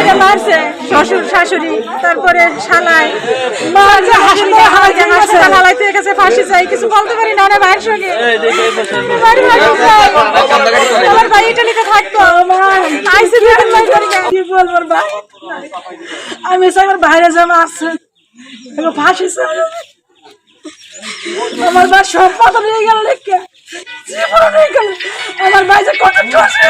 মাইরে মারছে শ্বশুর শাশুড়ি তারপরে গেছে ফাঁসি চাই কিছু বলতে পারি না আমার ভাইয়ের সঙ্গে। আমার ভাই ইটালিতে থাকতো কি বলব? রে ভাই আমি আমার বাইরে জামা আছে। এবার ফাঁসি চাই। আমার ভাই সব কথা নিয়ে গেল লেখকে। জীবন নিয়ে গেল। আমার ভাই যে কত ঠসে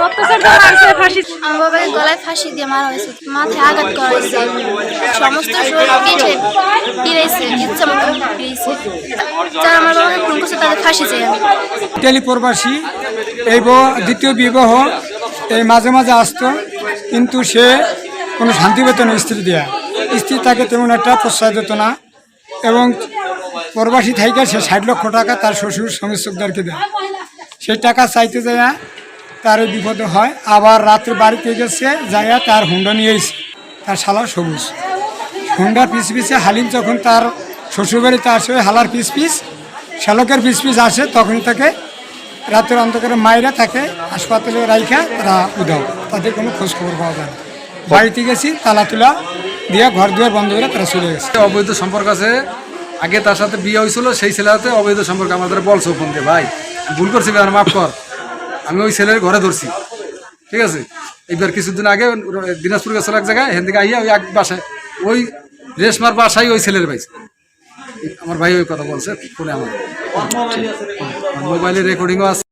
কত সে ফাঁসি আমার বাবাকে গলায় ফাঁসি দিয়ে মারা হয়েছে। মাথায় আঘাত করা হয়েছে। সমস্ত শরীর পিঠে পিড়াইছে ইচ্ছা মতো পিড়াইছে। যারা আমার বাবাকে খুন করছে তাদের ফাঁসি চাই আমি। ইটালি প্রবাসী এই ব- দ্বিতীয় বিবাহ এই মাঝে মাঝে আসতো কিন্তু সে কোনো শান্তি পেত না স্ত্রী দেয়া। স্ত্রী তাকে তেমন একটা প্রশ্রয় দিত না এবং প্রবাসী থাইকে সে ষাট লক্ষ টাকা তার শ্বশুর সমস্যকদেরকে দেয়। সেই টাকা চাইতে যায় এই বিপদে হয়, আবার রাত্রে বাড়িতে গেছে যাইয়া তার হুন্ডা নিয়ে এসে, তার শালা সবুজ। হুন্ডার পিস পিসে হালিম যখন তার শ্বশুরবাড়িতে আসে হালার পিস পিস, শ্যালকের পিস পিস আসে তখন তাকে রাতের অন্ধকারে মায়েরা তাকে হাসপাতালে রাইখা তারা উদাও তাদের কোনো খোঁজখবর পাওয়া যায় না। বাড়িতে গেছি, তালা তুলা দিয়ে ঘর দুয়ার বন্ধ করে তারা চলে গেছে। অবৈধ সম্পর্ক আছে। আগে তার সাথে বিয়ে হয়েছিল, সেই ছেলের অবৈধ সম্পর্ক। আমাদের বলছো ফোন দিয়ে ভাই। ভুল করছি মাফ কর। আমি ওই ছেলের ঘরে ধরছি। ঠিক আছে? এবার কিছুদিন আগে দিনাজপুর গেছিল এক জায়গায় হেন থেকে আইয়া ওই এক বাসায় ওই রেশমার বাসায় ওই ছেলের ভাই আমার ভাই ওই কথা বলছে ফোনে আমার। মোবাইলে রেকর্ডিংও আছে।